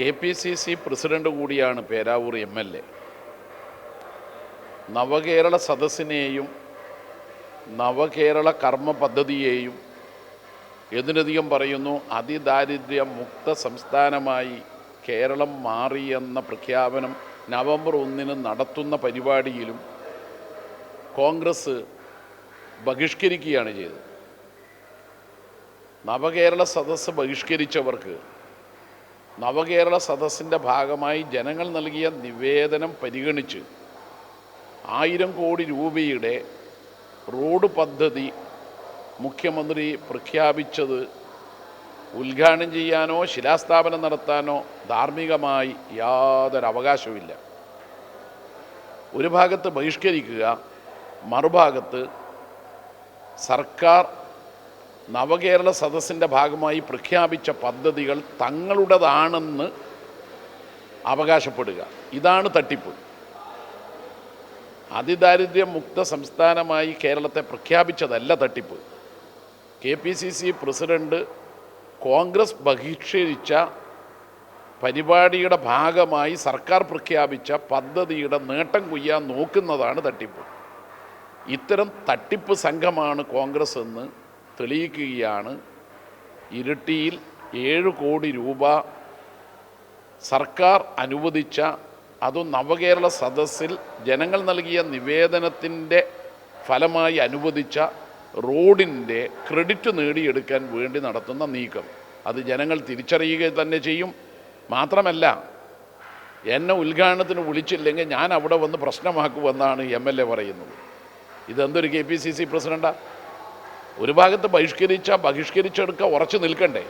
K P C C president കൂടിയാണ് Peravoor M L A. Navakerala സദസ്സിനെയും Navakerala കർമ്മ പദ്ധതിയെയും എന്തിനധികം പറയുന്നു അതിദാരിദ്ര്യ മുക്ത സംസ്ഥാനമായി കേരളം മാറിയെന്ന പ്രഖ്യാപനം നവംബർ ഒന്നിന് നടത്തുന്ന പരിപാടിയിലും കോൺഗ്രസ് ബഹിഷ്കരിക്കുകയാണ് ചെയ്തത്. നവകേരള സദസ്സ് ബഹിഷ്കരിച്ചവർക്ക് നവകേരള സദസ്സിന്റെ ഭാഗമായി ജനങ്ങൾ നൽകിയ നിവേദനം പരിഗണിച്ച് ആയിരം കോടി രൂപയുടെ റോഡ് പദ്ധതി മുഖ്യമന്ത്രി പ്രഖ്യാപിച്ചത് ഉദ്ഘാടനം ചെയ്യാനോ ശിലാസ്ഥാപനം നടത്താനോ ധാർമ്മികമായി യാതൊരു അവകാശവുമില്ല. ഒരു ഭാഗത്ത് ബഹിഷ്കരിക്കുക മറുഭാഗത്ത് സർക്കാർ നവകേരള സദസ്സിന്റെ ഭാഗമായി പ്രഖ്യാപിച്ച പദ്ധതികൾ തങ്ങളുടേതാണെന്ന് അവകാശപ്പെടുക. ഇതാണ് തട്ടിപ്പ്. അതിദാരിദ്ര്യ മുക്ത സംസ്ഥാനമായി കേരളത്തെ പ്രഖ്യാപിച്ചതല്ല തട്ടിപ്പ്. K P C C president Congress ബഹിഷ്കരിച്ച പരിപാടിയുടെ ഭാഗമായി സർക്കാർ പ്രഖ്യാപിച്ച പദ്ധതിയുടെ നേട്ടം കൊയ്യാൻ നോക്കുന്നതാണ് തട്ടിപ്പ്. ഇത്തരം തട്ടിപ്പ് സംഘമാണ് കോൺഗ്രസ് എന്ന് തെളിയിക്കുകയാണ്. ഇരിട്ടിയിൽ ഏഴ് കോടി രൂപ സർക്കാർ അനുവദിച്ച അതും നവകേരള സദസ്സിൽ ജനങ്ങൾ നൽകിയ നിവേദനത്തിന്റെ ഫലമായി അനുവദിച്ച റോഡിന്റെ ക്രെഡിറ്റ് നേടിയെടുക്കാൻ വേണ്ടി നടത്തുന്ന നീക്കം. അത് ജനങ്ങൾ തിരിച്ചറിയുക തന്നെ ചെയ്യും. മാത്രമല്ല എന്നെ ഉദ്ഘാടനത്തിന് വിളിച്ചില്ലെങ്കിൽ ഞാൻ അവിടെ വന്ന് പ്രശ്നമാക്കുമെന്നാണ് എം എൽ എ പറയുന്നത്. ഇതെന്തൊരു കെ പി സി സി പ്രസിഡന്റാ ഒരു ഭാഗത്ത് ബഹിഷ്കരിച്ച ബഹിഷ്കരിച്ചെടുക്കുക ഉറച്ചു നിൽക്കണ്ടേ.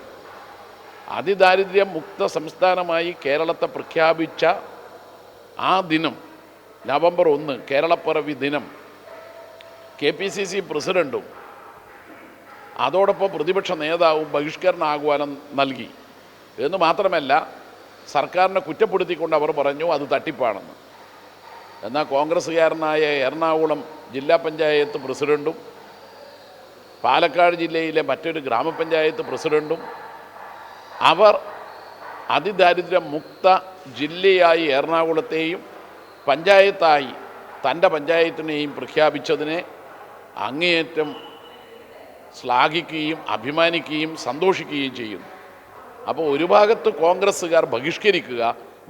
അതിദാരിദ്ര്യ മുക്ത സംസ്ഥാനമായി കേരളത്തെ പ്രഖ്യാപിച്ച ആ ദിനം നവംബർ ഒന്ന് കേരളപ്പിറവി ദിനം കെ പി സി സി പ്രസിഡന്റും അതോടൊപ്പം പ്രതിപക്ഷ നേതാവും ബഹിഷ്കരണ ആഹ്വാനം നൽകി. എന്ന് മാത്രമല്ല സർക്കാരിനെ കുറ്റപ്പെടുത്തിക്കൊണ്ട് അവർ പറഞ്ഞു അത് തട്ടിപ്പാണെന്ന്. എന്നാൽ കോൺഗ്രസ്സുകാരനായ എറണാകുളം ജില്ലാ പഞ്ചായത്ത് പ്രസിഡന്റും പാലക്കാട് ജില്ലയിലെ മറ്റൊരു ഗ്രാമപഞ്ചായത്ത് പ്രസിഡന്റും അവർ അതിദാരിദ്ര്യ മുക്ത ജില്ലയായി എറണാകുളത്തെയും പഞ്ചായത്തായി തന്റെ പഞ്ചായത്തിനെയും പ്രഖ്യാപിച്ചതിനെ അങ്ങേയറ്റം ശ്ലാഘിക്കുകയും അഭിമാനിക്കുകയും സന്തോഷിക്കുകയും ചെയ്യുന്നു. അപ്പോൾ ഒരു ഭാഗത്ത് കോൺഗ്രസ്സുകാർ ബഹിഷ്കരിക്കുക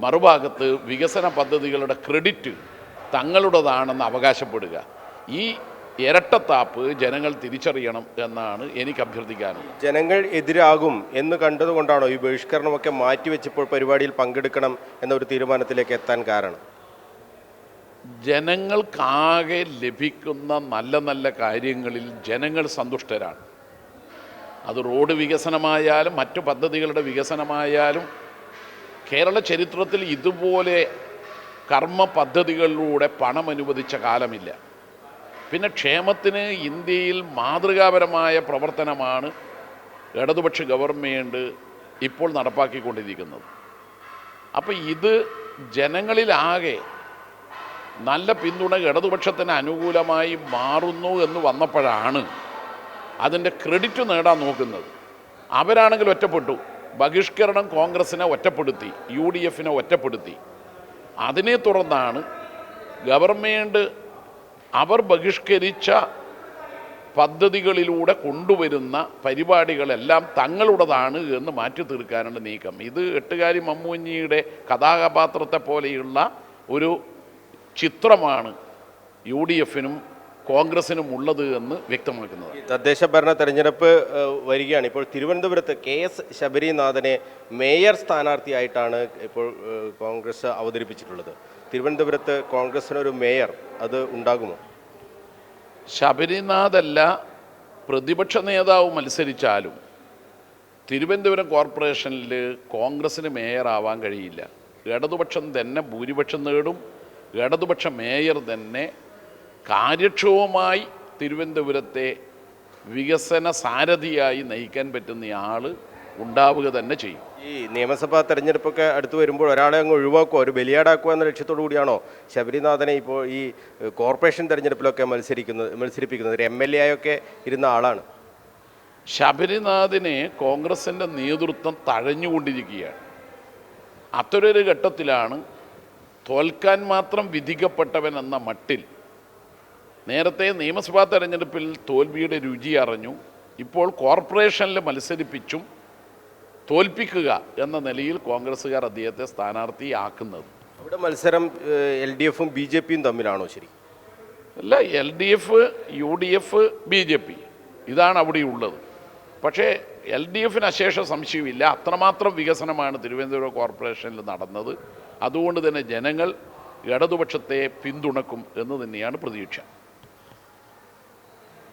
മറുഭാഗത്ത് വികസന പദ്ധതികളുടെ ക്രെഡിറ്റ് തങ്ങളുടേതാണെന്ന് അവകാശപ്പെടുക. ഈ ഇരട്ടത്താപ്പ് ജനങ്ങൾ തിരിച്ചറിയണം എന്നാണ് എനിക്ക് അഭ്യർത്ഥിക്കാനുള്ളത്. ജനങ്ങൾ എതിരാകും എന്ന് കണ്ടതുകൊണ്ടാണോ ഈ ബഹിഷ്കരണമൊക്കെ മാറ്റിവെച്ചപ്പോൾ പരിപാടിയിൽ പങ്കെടുക്കണം എന്നൊരു തീരുമാനത്തിലേക്ക് എത്താൻ കാരണം? ജനങ്ങൾക്കാകെ ലഭിക്കുന്ന നല്ല നല്ല കാര്യങ്ങളിൽ ജനങ്ങൾ സന്തുഷ്ടരാണ്. അത് റോഡ് വികസനമായാലും മറ്റു പദ്ധതികളുടെ വികസനമായാലും കേരള ചരിത്രത്തിൽ ഇതുപോലെ കർമ്മ പദ്ധതികളിലൂടെ പണം അനുവദിച്ച കാലമില്ല. പിന്നെ ക്ഷേമത്തിന് ഇന്ത്യയിൽ മാതൃകാപരമായ പ്രവർത്തനമാണ് ഇടതുപക്ഷ ഗവൺമെന്റ് ഇപ്പോൾ നടപ്പാക്കിക്കൊണ്ടിരിക്കുന്നത്. അപ്പോൾ ഇത് ജനങ്ങളിലാകെ നല്ല പിന്തുണ ഇടതുപക്ഷത്തിന് അനുകൂലമായി മാറുന്നു എന്ന് വന്നപ്പോഴാണ് അതിന്റെ ക്രെഡിറ്റ് നേടാൻ നോക്കുന്നത്. അവരാണെങ്കിൽ ഒറ്റപ്പെട്ടു. ബഹിഷ്കരണം കോൺഗ്രസിനെ ഒറ്റപ്പെടുത്തി യു ഡി എഫിനെ ഒറ്റപ്പെടുത്തി. അതിനെ തുടർന്നാണ് ഗവൺമെന്റ് അവർ ബഹിഷ്കരിച്ച പദ്ധതികളിലൂടെ കൊണ്ടുവരുന്ന പരിപാടികളെല്ലാം തങ്ങളുടേതാണ് എന്ന് മാറ്റി തീർക്കാനുള്ള നീക്കം. ഇത് എട്ടുകാരി മമ്മൂഞ്ഞിയുടെ കഥാപാത്രത്തെ പോലെയുള്ള ഒരു ചിത്രമാണ് യു ഡി എഫിനും കോൺഗ്രസിനും ഉള്ളത് എന്ന് വ്യക്തമാക്കുന്നത്. തദ്ദേശ ഭരണ തെരഞ്ഞെടുപ്പ് വരികയാണ്. ഇപ്പോൾ തിരുവനന്തപുരത്ത് കെ എസ് ശബരിനാഥനെ മേയർ സ്ഥാനാർത്ഥിയായിട്ടാണ് ഇപ്പോൾ കോൺഗ്രസ് അവതരിപ്പിച്ചിട്ടുള്ളത്. തിരുവനന്തപുരത്ത് കോൺഗ്രസിനൊരു മേയർ അത് ഉണ്ടാകുമോ? ശബരിനാഥല്ല പ്രതിപക്ഷ നേതാവ് മത്സരിച്ചാലും തിരുവനന്തപുരം കോർപ്പറേഷനിൽ കോൺഗ്രസ്സിന് മേയറാവാൻ കഴിയില്ല. ഇടതുപക്ഷം തന്നെ ഭൂരിപക്ഷം നേടും ഇടതുപക്ഷ മേയർ തന്നെ കാര്യക്ഷമമായി തിരുവനന്തപുരത്തെ വികസന സാരഥിയായി നയിക്കാൻ പറ്റുന്ന ആൾ ഉണ്ടാവുക തന്നെ ചെയ്യും. ഈ നിയമസഭാ തെരഞ്ഞെടുപ്പൊക്കെ അടുത്ത് വരുമ്പോൾ ഒരാളെ അങ്ങ് ഒഴിവാക്കുക ഒരു ബലിയാടാക്കുക എന്ന ലക്ഷ്യത്തോടു കൂടിയാണോ ശബരിനാഥനെ ഇപ്പോൾ ഈ കോർപ്പറേഷൻ തെരഞ്ഞെടുപ്പിലൊക്കെ മത്സരിക്കുന്നത് മത്സരിപ്പിക്കുന്നത്? ഒരു എം എൽ എ ആയൊക്കെ ഇരുന്ന ആളാണ്. ശബരിനാഥിനെ കോൺഗ്രസിന്റെ നേതൃത്വം തഴഞ്ഞുകൊണ്ടിരിക്കുകയാണ്. അത്തരൊരു ഘട്ടത്തിലാണ് തോൽക്കാൻ മാത്രം വിധിക്കപ്പെട്ടവൻ എന്ന മട്ടിൽ. നേരത്തെ നിയമസഭാ തെരഞ്ഞെടുപ്പിൽ തോൽവിയുടെ രുചി അറിഞ്ഞു. ഇപ്പോൾ കോർപ്പറേഷനിൽ മത്സരിപ്പിച്ചും തോൽപ്പിക്കുക എന്ന നിലയിൽ കോൺഗ്രസ്സുകാർ അദ്ദേഹത്തെ സ്ഥാനാർത്ഥിയാക്കുന്നത്. അവിടെ മത്സരം എൽ ഡി എഫും ബി ജെ പിയും തമ്മിലാണോ ശരി? അല്ല L D F U D F B J P ഇതാണ് അവിടെ ഉള്ളത്. പക്ഷേ എൽ ഡി എഫിന് അശേഷ സംശയമില്ല അത്രമാത്രം വികസനമാണ് തിരുവനന്തപുരം കോർപ്പറേഷനിൽ നടന്നത്. അതുകൊണ്ട് തന്നെ ജനങ്ങൾ ഇടതുപക്ഷത്തെ പിന്തുണക്കും എന്ന് തന്നെയാണ് പ്രതീക്ഷ.